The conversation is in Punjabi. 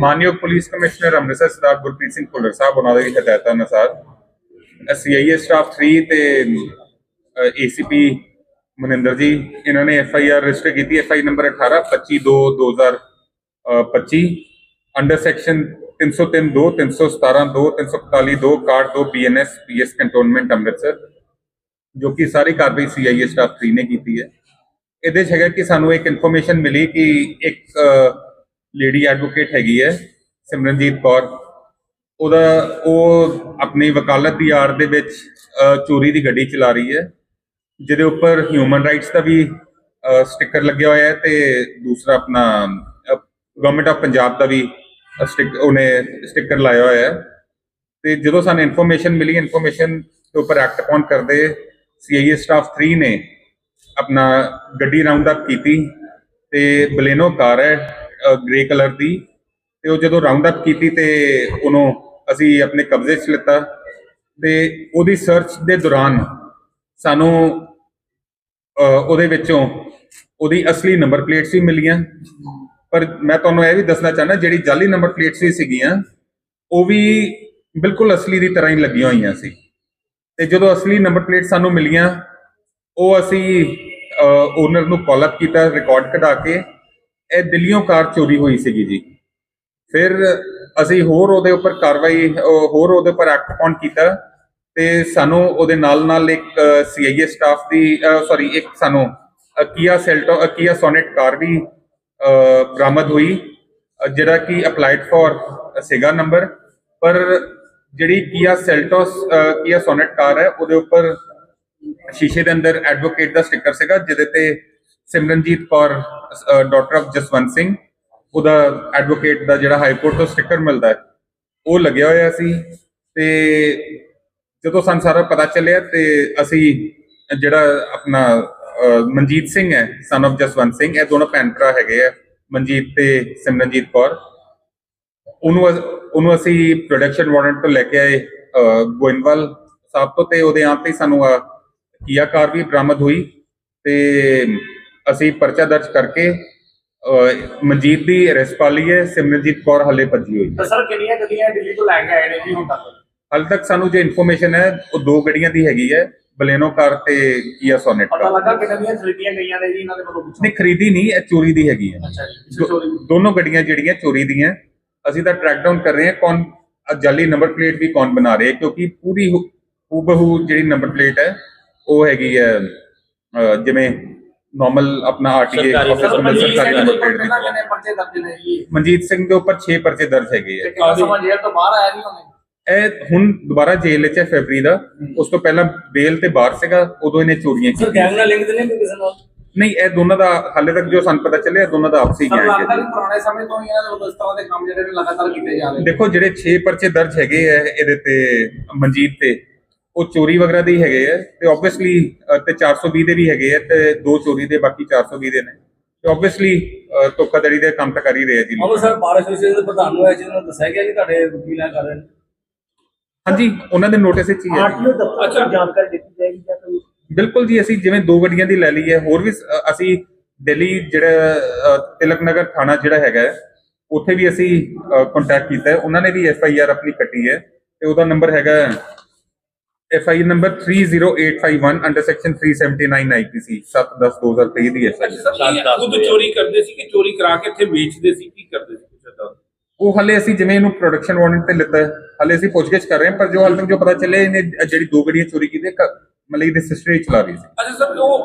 ਮਾਨਯੋਗ ਪੁਲਿਸ ਕਮਿਸ਼ਨਰ ਅੰਮ੍ਰਿਤਸਰ ਸਰਦਾਰ ਗੁਰਪ੍ਰੀਤ ਸਿੰਘ ਭੁੱਲਰ ਸਾਹਿਬ, ਉਹਨਾਂ ਦੀ ਹਦਾਇਤਾਂ ਅਨੁਸਾਰ ਸੀਆਈਏ ਸਟਾਫ 3 ਤੇ ਏਸੀਪੀ ਮਨਿੰਦਰ ਜੀ, ਇਹਨਾਂ ਨੇ ਐਫ ਆਈ ਆਰ ਰਜਿਸਟਰ ਕੀਤੀ F I number 18 25 2 2025 under section 303 2 317 2 341 2 61 2 BNS PS cantonment Amritsar, ਜੋ ਕਿ ਸਾਰੀ ਕਾਰਵਾਈ ਸੀਆਈਏ ਸਟਾਫ 3 ਨੇ ਕੀਤੀ ਹੈ। ਇਹਦੇ 'ਚ ਹੈਗਾ ਕਿ ਸਾਨੂੰ ਇੱਕ ਇਨਫੋਰਮੇਸ਼ਨ ਮਿਲੀ ਕਿ ਇੱਕ ਲੇਡੀ ਐਡਵੋਕੇਟ ਹੈਗੀ ਹੈ, ਸਿਮਰਨਜੀਤ ਕੌਰ। ਉਹਦਾ, ਉਹ ਆਪਣੀ ਵਕਾਲਤ ਦੀ ਆੜ ਦੇ ਵਿੱਚ ਚੋਰੀ ਦੀ ਗੱਡੀ ਚਲਾ ਰਹੀ ਹੈ। ਜਿਹਦੇ ਉੱਪਰ ਹਿਊਮਨ ਰਾਈਟਸ ਦਾ ਵੀ ਸਟicker ਲੱਗਿਆ ਹੋਇਆ ਹੈ ਤੇ ਦੂਸਰਾ ਆਪਣਾ ਗਵਰਨਮੈਂਟ ਆਫ ਪੰਜਾਬ ਦਾ ਵੀ ਸਟick ਉਹਨੇ ਸਟicker ਲਾਇਆ ਹੋਇਆ ਹੈ। ਤੇ ਜਦੋਂ ਸਾਨੂੰ ਇਨਫੋਰਮੇਸ਼ਨ ਮਿਲੀ ਇਨਫੋਰਮੇਸ਼ਨ ਦੇ ਉੱਪਰ ਐਕਟ ਅਪਨ ਕਰਦੇ ਸੀਆਈਏ ਸਟਾਫ 3 ਨੇ ਆਪਣਾ ਗੱਡੀ ਰਾਉਂਡ ਅਪ ਕੀਤੀ ਤੇ ਬਲੇਨੋ ਕਾਰ ਹੈ। ਗ੍ਰੇ ਕਲਰ ਦੀ ਤੇ ਉਹ ਜਦੋਂ ਰਾਉਂਡ ਅਪ ਕੀਤੀ ਤੇ ਉਹਨੂੰ ਅਸੀਂ ਆਪਣੇ ਕਬਜ਼ੇ 'ਚ ਲਿੱਤਾ ਤੇ ਉਹਦੀ ਸਰਚ ਦੇ ਦੌਰਾਨ ਸਾਨੂੰ ਉਹਦੇ ਵਿੱਚੋਂ ਉਹਦੀ ਅਸਲੀ ਨੰਬਰ ਪਲੇਟਸ ਵੀ ਮਿਲੀਆਂ। ਪਰ ਮੈਂ ਤੁਹਾਨੂੰ ਇਹ ਵੀ ਦੱਸਣਾ ਚਾਹਨਾ ਜਿਹੜੀ ਜਾਲੀ ਨੰਬਰ ਪਲੇਟਸ ਵੀ ਸੀਗੀਆਂ, ਉਹ ਵੀ ਬਿਲਕੁਲ ਅਸਲੀ ਦੀ ਤਰ੍ਹਾਂ ਹੀ ਲੱਗੀਆਂ ਹੋਈਆਂ ਸੀ। ਤੇ ਜਦੋਂ ਅਸਲੀ ਨੰਬਰ ਪਲੇਟ ਸਾਨੂੰ ਮਿਲੀਆਂ, ਉਹ ਅਸੀਂ ਓਨਰ ਨੂੰ ਕਾਲ ਅਪ ਕੀਤਾ ਰਿਕਾਰਡ ਕਢਾ ਕੇ ਇਹ ਦਿੱਲੀੋਂ ਕਾਰ ਚੋਰੀ ਹੋਈ ਸੀਗੀ ਜੀ। ਫਿਰ ਅਸੀਂ ਹੋਰ ਉਹਦੇ ਉੱਪਰ ਕਾਰਵਾਈ ਹੋਰ ਉਹਦੇ ਉੱਪਰ ਐਕਟ ਅਪਨ ਕੀਤਾ ਤੇ ਸਾਨੂੰ ਉਹਦੇ ਨਾਲ ਨਾਲ ਇੱਕ ਸੀਆਈਏ ਸਟਾਫ ਦੀ ਸੌਰੀ ਇੱਕ ਸਾਨੂੰ ਕੀਆ ਸੈਲਟੋ ਕੀਆ ਸੋਨੇਟ ਕਾਰ ਵੀ ਬਰਾਮਦ ਹੋਈ ਜਿਹੜਾ ਕਿ ਅਪਲਾਈਡ ਫॉर ਸੀਗਾ ਨੰਬਰ ਪਰ ਜਿਹੜੀ ਕੀਆ ਸੈਲਟੋਸ ਕੀਆ ਸੋਨੇਟ ਕਾਰ ਹੈ, ਉਹਦੇ ਉੱਪਰ ਸ਼ੀਸ਼ੇ ਦੇ ਅੰਦਰ ਐਡਵੋਕੇਟ ਦਾ ਸਟicker ਸੀਗਾ, ਜਿਹਦੇ ਤੇ ਸਿਮਰਨਜੀਤ ਕੌਰ ਡਾਕਟਰ ਆਫ ਜਸਵੰਤ ਸਿੰਘ ਉਹਦਾ ਐਡਵੋਕੇਟ ਦਾ ਜਿਹੜਾ ਹਾਈ ਕੋਰਟ ਤੋਂ ਸਟicker ਮਿਲਦਾ ਹੈ ਉਹ ਲੱਗਿਆ ਹੋਇਆ ਸੀ ਤੇ ਜਦੋਂ ਸਾਨੂੰ ਸਾਰਾ ਪਤਾ ਚੱਲਿਆ ਤੇ ਅਸੀਂ ਜਿਹੜਾ ਆਪਣਾ ਮਨਜੀਤ ਸਿੰਘ ਹੈ ਸਨ ਆਫ ਜਸਵੰਤ ਸਿੰਘ ਇਹ ਦੋਨੋਂ ਭੈਣ ਭਰਾ ਹੈਗੇ ਆ ਮਨਜੀਤ ਤੇ ਸਿਮਰਨਜੀਤ ਕੌਰ। ਉਹਨੂੰ ਅਸ- ਉਹਨੂੰ ਅਸੀਂ ਪ੍ਰੋਡਕਸ਼ਨ ਵਾਰੰਟ ਤੋਂ ਲੈ ਕੇ ਆਏ ਗੋਇੰਦਵਾਲ ਸਾਹਿਬ ਤੋਂ ਤੇ ਉਹਦੇ ਆਪ ਤੇ ਸਾਨੂੰ ਅਹ, ਕੀਆ ਕਾਰ ਵੀ ਬਰਾਮਦ ਹੋਈ ਤੇ ਅਸੀਂ ਪਰਚਾ ਦਰਜ ਕਰਕੇ ਮਨਜੀਤ ਦੀ ਅਰੈਸਟ ਪਾ ਲਈ ਹੈ ਸਿਮਰਨਜੀਤ ਕੌਰ ਹਲੇ ਭੱਜੀ ਹੋਈ ਹੈ। ਸਰ ਕਿੰਨੀਆਂ ਗੱਡੀਆਂ ਦਿੱਲੀ ਤੋਂ ਲੈ ਕੇ ਆਏ ਨੇ ਜੀ ਹੁਣ ਤੱਕ? ਹਾਲੇ ਤੱਕ ਸਾਨੂੰ ਜੋ ਇਨਫੋਰਮੇਸ਼ਨ ਹੈ ਉਹ ਦੋ ਗੱਡੀਆਂ ਦੀ ਹੈਗੀ ਹੈ ਬਲੇਨੋ ਕਾਰ ਤੇ ਕੀਆ ਸੋਨੇਟ ਪਤਾ ਕਾਰ। ਲੱਗਾ ਕਿੰਨੀਆਂ ਦੀਆਂ ਖਰੀਦੀਆਂ ਗਈਆਂ ਨੇ ਜੀ ਇਹਨਾਂ ਦੇ ਵੱਲੋਂ ਪੁੱਛੋ। ਨਹੀਂ ਖਰੀਦੀ ਨਹੀਂ ਇਹ ਚੋਰੀ ਦੀ ਹੈਗੀ ਹੈ। ਅੱਛਾ ਜੀ ਦੋਨੋਂ ਗੱਡੀਆਂ ਜਿਹੜੀਆਂ ਚੋਰੀ ਦੀਆਂ ਅਸੀਂ ਤਾਂ ਟਰੈਕ ਡਾਊਨ ਕਰ ਰਹੇ ਹਾਂ ਕੌਣ ਜਾਲੀ ਨੰਬਰ ਪਲੇਟ ਵੀ ਕੌਣ ਬਣਾ ਰਿਹਾ ਕਿਉਂਕਿ ਪੂਰੀ ਹੂਬਹੂ ਜਿਹੜੀ ਨੰਬਰ ਪਲੇਟ ਹੈ ਉਹ ਹੈਗੀ ਹੈ ਜਿਵੇਂ ਨਾਰਮਲ ਆਪਣਾ ਆਰਟੀਏ ਆਫਿਸ ਸਰ ਨੰਬਰ ਸਰਕਾਰੀ ਨੰਬਰ ਪਲੇਟ ਕਿੰਨਾ ਦੀ ਕਿੰਨੇ ਪਰਚੇ ਦਰਜ ਨੇ ਜੀ ਮਨਜੀਤ ਸਿੰਘ ਦੇ ਉੱਪਰ 6 ਪਰਚੇ ਦਰਜ ਹੈਗੇ ਹੈ ਜੇਲ੍ਹ ਤੋਂ ਬਾਹਰ ਆਇਆ ਉਹਨੇ ਇਹ ਹੁਣ ਦੁਬਾਰਾ ਜੇਲ੍ਹ 'ਚ ਹੈ ਫੈਬਰੀ ਦਾ ਉਸ ਤੋਂ ਪਹਿਲਾਂ ਬੇਲ ਤੇ ਬਾਹਰ ਸੀਗਾ ਉਦੋਂ ਇਹਨੇ ਚੋਰੀਆਂ ਸਰ ਕੀਤੀਆਂ ਗੈਂਗ ਨਾਲ ਲਿੰਕ ਨੇ ਕਿਸੇ ਨਾਲ ਨਹੀਂ ਇਹ ਦੋਨਾਂ ਦਾ ਹਾਲੇ ਤੱਕ ਜੋ ਸਾਨੂੰ ਪਤਾ ਚੱਲਿਆ ਦੋਨਾਂ ਦਾ ਆਪਸੀ ਸਰ ਗੈਂਗ ਲੱਗਦਾ ਹੈ ਕਿ ਪੁਰਾਣੇ ਸਮੇਂ ਤੋਂ ਹੀ ਇਹਨਾਂ ਦੇ ਤਰ੍ਹਾਂ ਦੇ ਕੰਮ ਜਿਹੜੇ ਨੇ ਲਗਾਤਾਰ ਕੀਤੇ ਜਾ ਰਹੇ ਦੇਖੋ ਜਿਹੜੇ 6 ਪਰਚੇ ਦਰਜ ਹੈਗੇ ਆ ਇਹਦੇ ਤੇ ਮਨਜੀਤ ਤੇ ਉਹ ਚੋਰੀ ਵਗੈਰਾ ਦੇ ਹੀ ਹੈਗੇ ਆ ਤੇ ਆਬਵੀਅਸਲੀ ਤੇ 420 ਦੇ ਵੀ ਹੈਗੇ ਆ ਤੇ ਦੋ ਚੋਰੀ ਦੇ ਬਾਕੀ 420 ਦੇ ਨੇ। ਤੇ ਆਬਵੀਅਸਲੀ ਧੋਖਾਧੜੀ ਦੇ ਕੰਮ ਤਾਂ ਕਰ ਹੀ ਰਹੇ ਆ ਜੀ ਲੋਕ। ਅੰਮ੍ਰਿਤਸਰ ਬਾਰ ਐਸੋਸੀਏਸ਼ਨ ਦੇ ਪ੍ਰਧਾਨ ਨੂੰ ਇਹ ਚੀਜ਼ ਨੂੰ ਦੱਸਿਆ ਗਿਆ ਕਿ ਤੁਹਾਡੇ ਵਕੀਲਾਂ ਕਰ ਰਹੇ ਨੇ ਹਾਂਜੀ ਉਹਨਾਂ ਦੇ ਨੋਟਿਸ ਵਿੱਚ ਹੀ ਹੈ ਆਰਟੀਓ ਦਫ਼ਤਰ ਤੋਂ ਜਾਣਕਾਰੀ ਦਿੱਤੀ ਜਾਏਗੀ ਜਾਂ ਕੋਈ? ਬਿਲਕੁਲ ਜੀ ਅਸੀਂ ਜਿਵੇਂ ਦੋ ਗੱਡੀਆਂ ਦੀ ਲੈ ਲਈ ਹੈ ਹੋਰ ਵੀ ਅਸੀਂ ਦਿੱਲੀ ਜਿਹੜਾ ਤਿਲਕ ਨਗਰ ਥਾਣਾ ਜਿਹੜਾ ਹੈਗਾ ਹੈ, ਉੱਥੇ ਵੀ ਅਸੀਂ ਕੰਟੈਕਟ ਕੀਤਾ ਹੈ। ਉਹਨਾਂ ਨੇ ਵੀ ਐਫ ਆਈ ਆਰ ਆਪਣੀ ਕੱਟੀ ਹੈ ਤੇ ਉਹਦਾ ਨੰਬਰ ਹੈਗਾ F I number 30851 under section 379 IPC 7/10/2023 ਦੀ ਐਫ ਆਈ ਸਰ ਖੁਦ ਚੋਰੀ ਕਰਦੇ ਸੀ ਕਿ ਚੋਰੀ ਕਰਾ ਕੇ ਇੱਥੇ ਵੇਚਦੇ ਸੀ? ਕੀ ਕਰਦੇ ਸੀ ਏਦਾਂ? ਉਹ ਹਲੇ ਅਸੀਂ ਜਿਵੇਂ ਇਹਨੂੰ ਪ੍ਰੋਡਕਸ਼ਨ ਵਾਰੰਟ ਤੇ ਲਿੱਤਾ ਹੈ ਹਲੇ ਅਸੀਂ ਪੁੱਛਗਿੱਛ ਕਰ ਰਹੇ ਹਾਂ ਪਰ ਜੋ ਹਾਲੇ ਤੱਕ ਜੋ ਪਤਾ ਚੱਲਿਆ ਇਹਨੇ ਜਿਹੜੀ ਦੋ ਗੱਡੀਆਂ ਚੋਰੀ ਕੀਤੀਆਂ ਕ- ਮਤਲਬ ਇਹਦੀ ਸਿਸਟਰ ਹੀ ਚਲਾ ਰਹੀ ਸੀ। ਅੱਛਾ ਸਰ ਉਹ